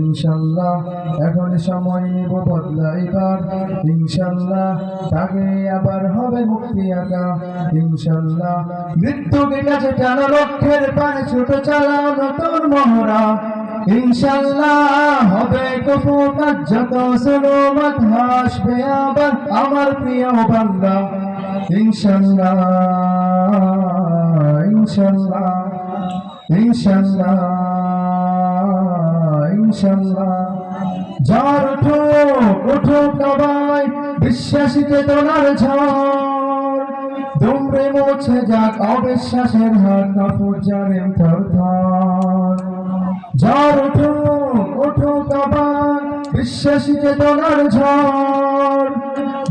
ইনশাল্লাহ, এখন সময় নিব বদলাইবার ইনশাল্লাহ, তাকে আবার হবে মুক্তি আঁকা ইনশাল্লাহ লক্ষ্যের পানে ছোট নতুন মহড়া। ইনশাল্লাহ, হবে কফু যত সুলমত হাসবে আবার আমার প্রিয় বান্দা। ইনশাল্লাহ ইনশাল্লাহ ইনশাল্লাহ। ইনশাল্লাহ যার উঠো উঠো কাবাই বিশ্বাসীতে তোলার ঝড়। দুমড়ে মোছে যাক অবিশ্বাসের হাত কাপড় জানেন থর যার উঠো উঠো কাবাই বিশ্বাসীতে তোলার ঝড়।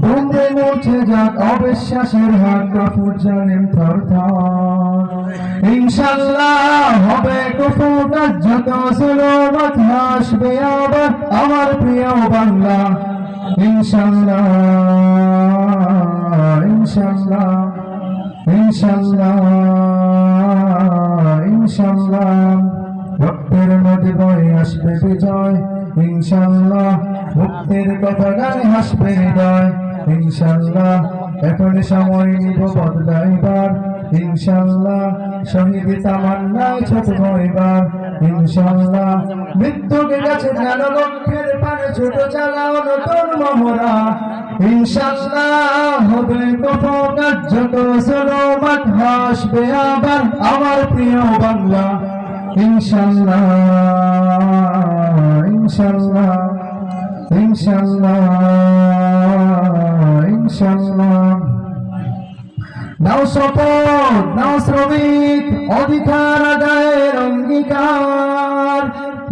দুমড়ে মুছে যাক অবিশ্বাসের হাত কাপড় জানেন থর ইনশাল্লাহ হবে কুফুটা যত সুরবত হাসবে আবার আমার প্রিয় বাংলা। ইনশাল্লাহ ইনশাল্লাহ ইনশাল্লাহ বিজয় ইনশাল্লাহ মুক্তির কথা গানে হাসবে হৃদয়। ইনশাল্লাহ এখন সময় নিব বদলাইবার ইনশাল্লাহ শহীদ তামান্নায় ছোট হইবার ইনশাল্লাহ মৃত্যুকে কাছে জ্ঞান লক্ষ্যের পানে ছোট চালাও নতুন হাসবে আবার আমার প্রিয় বাংলা। ইনশাল্লাহ ইনশাল্লাহ ইনশাল্লাহ ইনশাল্লাহ। নাও শপথ, নাও শ্রমিক, অধিকার আদায়ের অঙ্গীকার।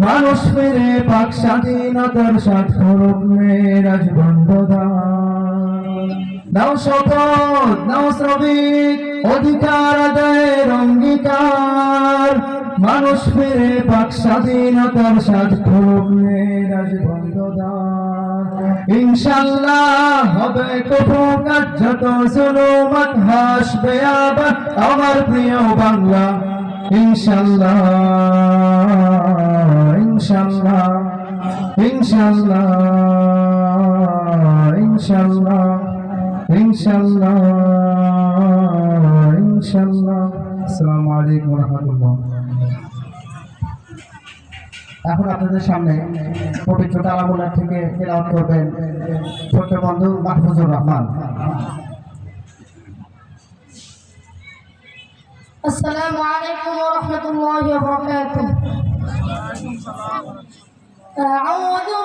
মানুষ ফিরে পাক স্বাধীনতার সাত খরব মেরাজ বন্ধদার নাও শপথ, নাও শ্রমিক, অধিকার আদায়ের অঙ্গীকার। মানুষ ফিরে পাক স্বাধীনতার বন্ধদার ইনশাল্লাহ হবে আমার প্রিয় বাংলা। ইনশাল্লাহ ইনশাল্লাহ ইনশাল্লাহ ইনশাল্লাহ ইনশাল্লাহ ইনশাল্লাহ আসসালামু আলাইকুম রহমতুল্লাহ। এখন আপনাদের সামনে পবিত্র তালামুলা থেকে তেলাওয়াত করবেন ছোট বন্ধু মাহফুজুর রহমান। আসসালামু আলাইকুম ওয়া রাহমাতুল্লাহি ওয়া বারাকাতুহু। আউযু